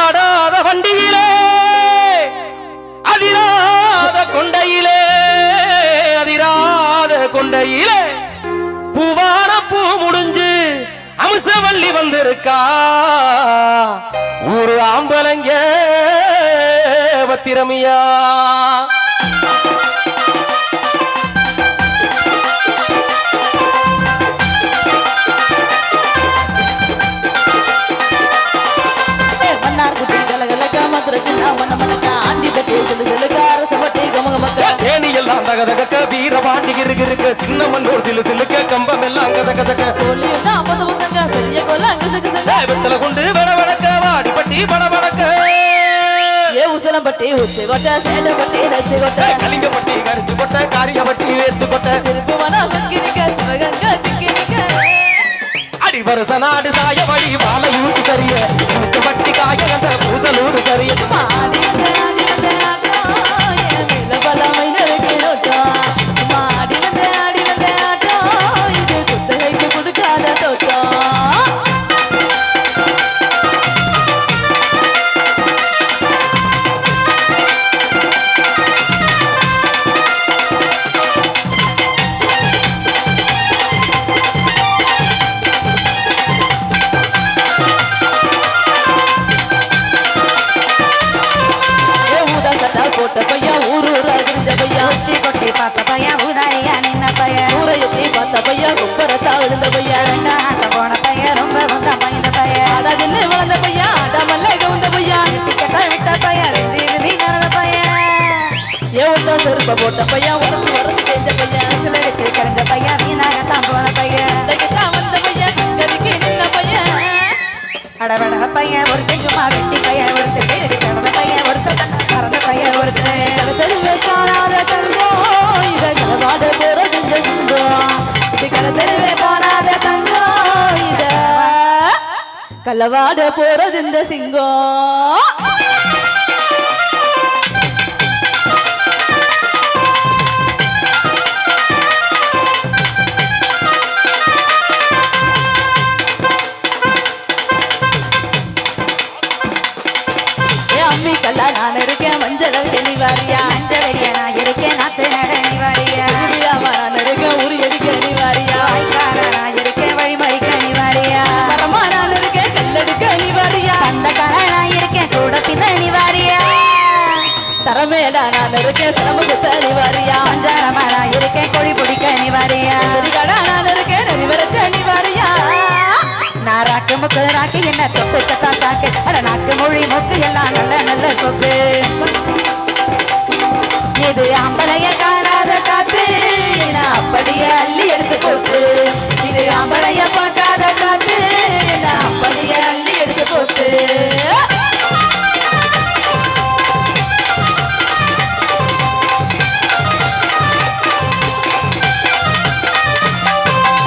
ஆடாத வண்டியிலே அதிராத கொண்டையிலே அதிராத கொண்டையிலே. பூவான பூ முடிஞ்சு அம்சவள்ளி வந்திருக்கா. ஒரு ஆம்பளைங்க பத்திரமியா எல்லாம் தகதகக்க வீரபாண்டி இருக்கு இருக்கு சின்ன மண்ணூர் சிலு சிலுக்க கம்பம் எல்லாம் கதகதக்க பெரிய கோல வெத்தல கொண்டு வட வடக்க வாடிப்பட்டி பட வடக்க. ஏ உசலம் பட்டி உச்சி கொட்ட சேட்டை நச்சு கொட்ட கலிங்கப்பட்டி கரிச்சு கொட்ட காரியப்பட்டி வேத்து கொட்ட சிவகங்க அடி வருஷ நாடு சரிய. பட்டி சட்டா போட்ட பையா ஊர் ஊரா தெரிஞ்ச பையா உச்சி கொட்டி பார்த்த பையன் உதாரியா நின்ன பையன். ஊரையத்தை பார்த்த பையா குப்பரத்தா விழுந்த பையா ஆட்ட போன பையன் ரொம்ப வந்த பையன் பையன். ஆடா நின்று வளர்ந்த பையா ஆடாமல்ல கவுந்த பையா கெட்ட விட்ட பையன் விதி விதி நடந்த பையன். ஏ ஒருத்தா செருப்ப போட்ட பையா உரசு உரசு செஞ்ச பையா சிலடிச்சு கரைஞ்ச பையன் வீணாகத்தான் போன பையன். களவாட போறது இந்த சிங்கம். ஏ நான் இருக்கேன் மஞ்சள் நீ வாரியா? அஞ்ச நான் இருக்கேன் நாத்து நட நீ வாரியா? தரமேடா நான் இருக்கேன் சிலம்பு குத்த அஞ்சாரமா நான் இருக்கேன் கொடி பிடிக்க நீ வாரியா நான் இருக்கேன் நெறிவரத்த நீ நான் ராக்கு முக்கு ராக்கு என்ன தொப்பு கத்தா சாக்கு அட நாக்கு மொழி மொக்கு எல்லாம் நல்ல நல்ல சொக்கு இது ஆம்பளைய காணாத காத்து. என்ன அப்படியே அள்ளி எடுத்து போட்டு இது ஆம்பளைய பார்த்து